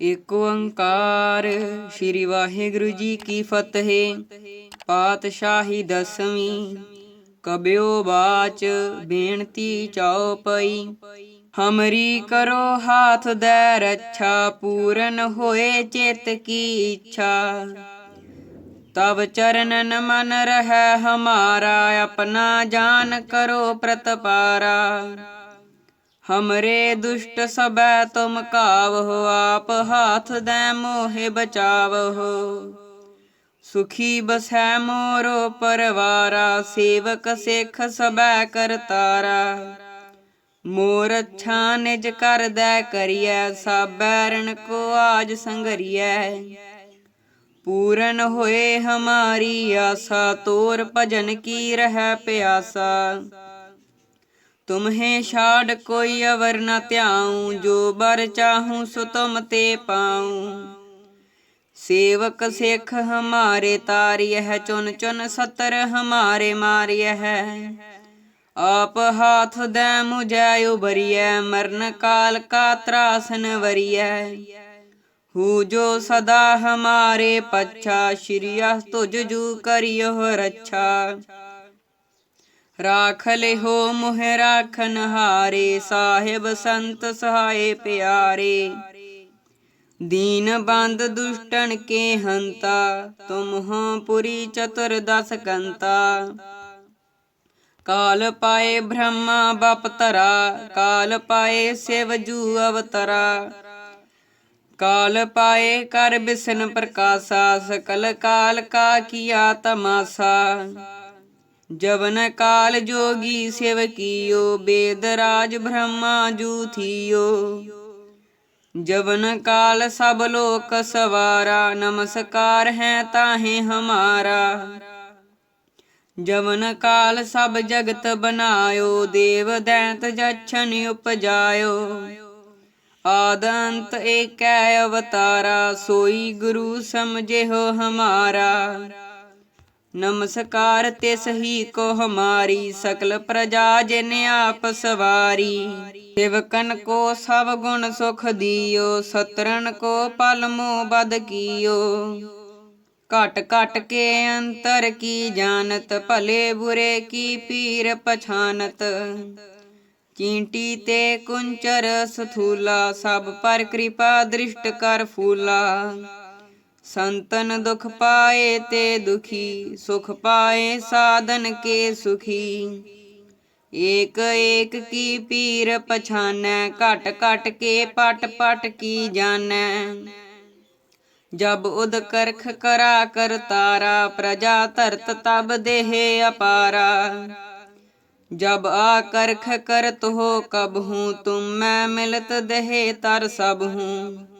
ਏਕ ਓੰਕਾਰ, ਸ੍ਰੀ ਵਾਹਿਗੁਰੂ ਜੀ ਕੀ ਫਤਿਹ। ਪਾਤਸ਼ਾਹੀ ਦਸਵੀਂ, ਕਬਿਓ ਬਾਚ, ਬੇਨਤੀ ਚਾਉ ਪਈ ਹਮਰੀ ਕਰੋ ਹਾਥ ਦੇ ਰੱਛਾ, ਪੂਰਨ ਹੋਏ ਚਿਤ ਕੀ ਇੱਛਾ। ਤਬ ਚਰਨ ਮਨ ਰਹਿ ਹਮਾਰਾ, ਆਪਣਾ ਜਾਨ ਕਰੋ ਪ੍ਰਤਪਾਰਾ। ਹਮਰੇ ਦੁਸ਼ਟ ਸਬੈ ਤੁਮ ਕਾਵਹੁ ਆਪ ਹਾਥ ਦੇ ਮੋਹਿ ਬਚਾਵਹੁ ਸੁਖੀ ਬਸੈ ਮੋਰੋ ਪਰਵਾਰਾ ਸੇਵਕ ਸਿੱਖ ਸਬੈ ਕਰਤਾਰਾ ਮੋਰ ਅੱਛਾ ਨਿਜ ਕਰਦੈ ਕਰੀਐ ਸਾਬੈਰਨ ਕੋ ਆਜ ਸੰਗਰੀਐ ਪੂਰਨ ਹੋਏ ਹਮਾਰੀ ਆਸਾ ਤੋਰ ਭਜਨ ਕੀ ਰਹਿ ਪਿਆਸਾ ਤੁਮਹੇ ਛਾੜ ਕੋਈ ਅਵਰ ਨ ਧਿਆਉ, ਜੋ ਬਰ ਚਾਹੂੰ ਸੋ ਤੁਮ ਤੇ ਪਾਉ। ਸੇਵਕ ਸਿੱਖ ਹਮਾਰੇ ਤਾਰਿਯ ਚੁਨ ਚੁਨ ਸਤਰ ਹਮਾਰੇ ਮਾਰਿਯ ਹੈ ਆਪ ਹਾਥ ਦੇ ਮੁਝੈ ਉਬਰੀਐ ਮਰਨ ਕਾਲ ਕਾ ਤਰਾਸਨ ਵਰੀਐ। ਹੂ ਜੋ ਸਦਾ ਹਮਾਰੇ ਪੱਛਾ ਸ਼੍ਰੀਆ ਤੁਜ ਜੂ ਕਰਿਓ ਰੱਛਾ। ਰਾਖ ਲਿਹੋ ਮੁਹ ਰਾਖਨ ਹਾਰੇ, ਸਾਹਿਬ ਸੰਤ ਸਹਾਏ ਪਿਆਰੇ। ਦੀਨ ਬੰਦ ਦੁਸ਼ਟਨ ਕੇ ਹੰਤਾ, ਤੁਮ ਹੋ ਪੁਰੀ ਚਤੁਰ ਦਸ ਕੰਤਾ। ਕਾਲ ਪਾਏ ਬ੍ਰਹਮਾ ਬਪਤਰਾ ਕਾਲ ਪਾਏ ਸ਼ਿਵ ਜੂ ਅਵਤਰਾ। ਕਾਲ ਪਾਏ ਕਰ ਬਿਸਨ ਪ੍ਰਕਾਸ਼ਾ, ਸਕਲ ਕਾਲ ਕਾ ਕੀਆ ਤਮਾਸਾ। ਜਵਨ ਕਾਲ ਜੋਗੀ ਸਿਵ ਕੀਓ ਬੇਦ ਰਾਜ ਬ੍ਰਹਮਾ ਜੂਥੀਓ। ਜਵਨ ਕਾਲ ਸਭ ਲੋਕ ਸਵਾਰਾ, ਨਮਸਕਾਰ ਹੈ ਤਾਹੇ ਹਮਾਰਾ। ਜਵਨ ਕਾਲ ਸਭ ਜਗਤ ਬਨਾਇਓ, ਦੇਵ ਦੈਂਤ ਜਛਨ ਉਪਜਾਇਓ। ਆਦੰਤ ਏਕੈ ਅਵਤਾਰਾ, ਸੋਈ ਗੁਰੂ ਸਮਝਿਓ ਹਮਾਰਾ। ਨਮਸਕਾਰ ਤੇ ਸਹੀ ਕੋ ਹਮਾਰੀ ਸਕਲ ਪ੍ਰਜਾ ਜਿਨ ਆਪ ਸਵਾਰੀ। ਸੇਵਕਨ ਕੋ ਸਭ ਗੁਣ ਸੁਖ ਦਿਓ ਸਤਰਨ ਕੋ ਪਲ ਮੋ ਬਦ ਕੀਓ। ਘਟ ਘਟ ਕੇ ਅੰਤਰ ਕੀ ਜਾਣਤ, ਭਲੇ ਬੁਰੇ ਕੀ ਪੀਰ ਪਛਾਨਤ। ਚੀਂਟੀ ਤੇ ਕੁੰਚਰ ਸਥੂਲਾ, ਸਭ ਪਰ ਕਿਰਪਾ ਦ੍ਰਿਸ਼ਟ ਕਰ ਫੂਲਾ। ਸੰਤਨ ਦੁਖ ਪਾਏ ਤੇ ਦੁਖੀ ਸੁਖ ਪਾਏ ਸਾਧਨ ਕੇ ਸੁਖੀ ਏਕ ਏਕ ਕੀ ਪੀਰ ਪਛਾਨੈ ਘਟ ਘਟ ਕੇ ਪਟ ਪਟ ਕੀ ਜਾਣੈ ਜਬ ਉਦ ਕਰਖ ਕਰਾ ਕਰ ਤਾਰਾ ਪ੍ਰਜਾ ਧਰਤ ਤਬ ਦੇਹ ਅਪਾਰਾ ਜਬ ਆ ਕਰਖ ਕਰਤ ਹੋ ਕਬ ਹੂੰ ਤੁਮ ਮੈਂ ਮਿਲਤ ਦੇਹ ਤਰ ਸਭ ਹੂੰ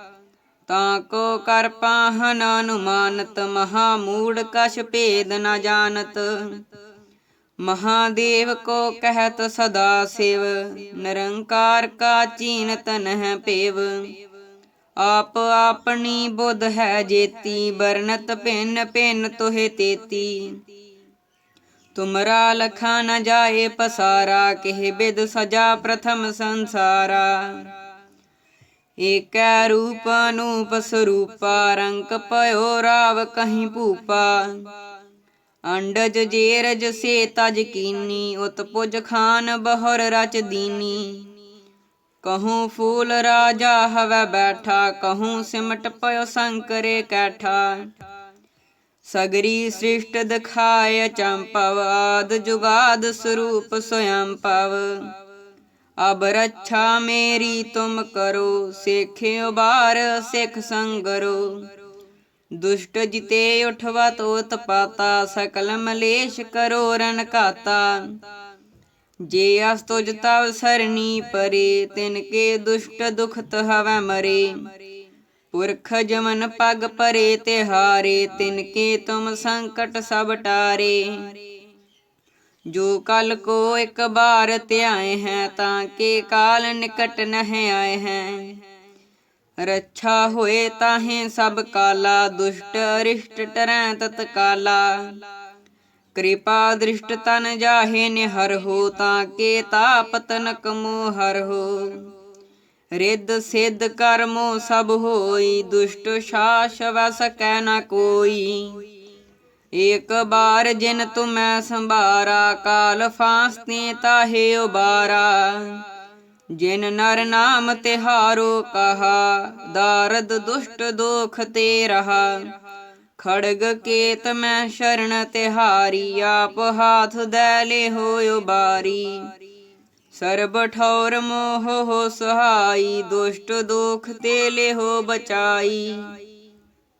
ਤਾਂ ਕੋ ਕਰ ਪਾਹਨ ਅਨੁਮਾਨਤ ਮਹਾ ਮੂੜ ਕਛ ਭੇਦ ਨ ਜਾਣਤ। ਮਹਾਦੇਵ ਕੋ ਕਹਿਤ ਸਦਾ ਸਿਵ, ਨਿਰੰਕਾਰ ਕਾ ਚੀਨਤ ਨਹਿ ਭੇਵ ਆਪ ਆਪਣੀ ਬੁੱਧ ਹੈ ਜੇਤੀ ਬਰਨਤ ਭਿੰਨ ਭਿੰਨ ਤੋਹਿ ਤੇਤੀ। ਤੁਮਰਾ ਲਖਾ ਨ ਜਾਏ ਪਸਾਰਾ, ਕਿਹ ਬਿਦ ਸਜਾ ਪ੍ਰਥਮ ਸੰਸਾਰਾ। ਏਕੈ ਰੂਪ ਅਨੂਪ ਸਰੂਪਾ ਰੰਕ ਪਇਓ ਰਾਵ ਕਹੀਂ ਭੂਪਾ। ਅੰਡਜ ਜੇਰਜ ਸੇ ਤਜ ਕੀਨੀ, ਉਤ ਪੁਜ ਖਾਨ ਬਹੁਰ ਰਚ ਦੀਨੀ। ਕਹੂੰ ਫੂਲ ਰਾਜਾ ਹਵੈ ਬੈਠਾ, ਕਹੂੰ ਸਿਮਟ ਪਇਓ ਸੰਕਰੇ ਕੈਠਾ। ਸਗਰੀ ਸ੍ਰਿਸ਼ਟ ਦਿਖਾਇ ਚੰਪਵ, ਆਦ ਜੁਗਾਦ ਸਰੂਪ ਸੋਯੰ ਪਵ। ਅਬ ਰੱਛਾ ਮੇਰੀ ਤੁਮ ਕਰੋ, ਸੇਖਿਓ ਬਾਰ ਸਿੱਖ ਸੰਗਰੋ ਦੁਸ਼ਟ ਜਿਤੇ ਉਠਵਾ ਤੋਤ ਪਾਤਾ ਸਕਲ ਮਲੇਸ਼ ਕਰੋ ਰਨ ਘਾਤਾ। ਜੇ ਅਸ ਤੁਜ ਤਵ ਸਰਨੀ ਪਰੇ, ਤਿਨ ਕੇ ਦੁਸ਼ਟ ਦੁਖਤ ਹਵੈ ਮਰੇ। ਪੁਰਖ ਜਮਨ ਪਗ ਪਰੇ ਤਿਹਾਰੇ, ਤਿਨ ਕੇ ਤੁਮ ਸੰਕਟ ਸਭ ਟਾਰੇ। ਜੋ ਕਲ ਕੋ ਇੱਕ ਬਾਰ ਧਿਆਏ ਹੈ, ਤਾਂ ਕੇ ਕਾਲ ਨਿਕਟ ਨਹਿ ਆਏ ਹੈ। ਰੱਛਾ ਹੋਏ ਤਾਹੇ ਸਭ ਕਾਲਾ, ਦੁਸ਼ਟ ਅਰਿਸ਼ਟ ਟਰੈ ਤਤ ਕਾਲਾ। ਕਿਰਪਾ ਦ੍ਰਿਸ਼ਟ ਤਨ ਜਾਹੇ ਨਿਹਰ ਹੋ, ਤਾਂ ਕੇ ਤਾਪ ਤਨਕ ਮੋਹ ਹਰ ਹੋ। ਰਿੱਧ ਸਿੱਧ ਕਰਮੋ ਸਭ ਹੋਈ, ਦੁਸ਼ਟ ਸ਼ਾਸ ਵਸ ਕੈ ਨ ਕੋਈ। ਏਕ ਬਾਰ ਜਿਨ ਤੁਮੈ ਸੰਭਾਰਾ, ਕਾਲ ਫਾਸਤੇ ਤਾਹੇ ਉਬਾਰਾ। ਜਿਨ ਨਰ ਨਾਮ ਤਿਹਾਰੋ ਕਹਾ, ਦਾਰਦ ਦੁਸ਼ਟ ਦੋਖ ਤੇ ਰਹਾ। ਖੜਗ ਕੇਤ ਮੈਂ ਸ਼ਰਨ ਤਿਹਾਰੀ, ਆਪ ਹਾਥ ਦੈ ਲੇ ਹੋਇ ਬਾਰੀ ਸਰਬ ਠੌਰ ਮੋਹ ਹੋ ਸਹਾਈ, ਦੁਸ਼ਟ ਦੋਖ ਤੇ ਲੈ ਹੋ ਬਚਾਈ।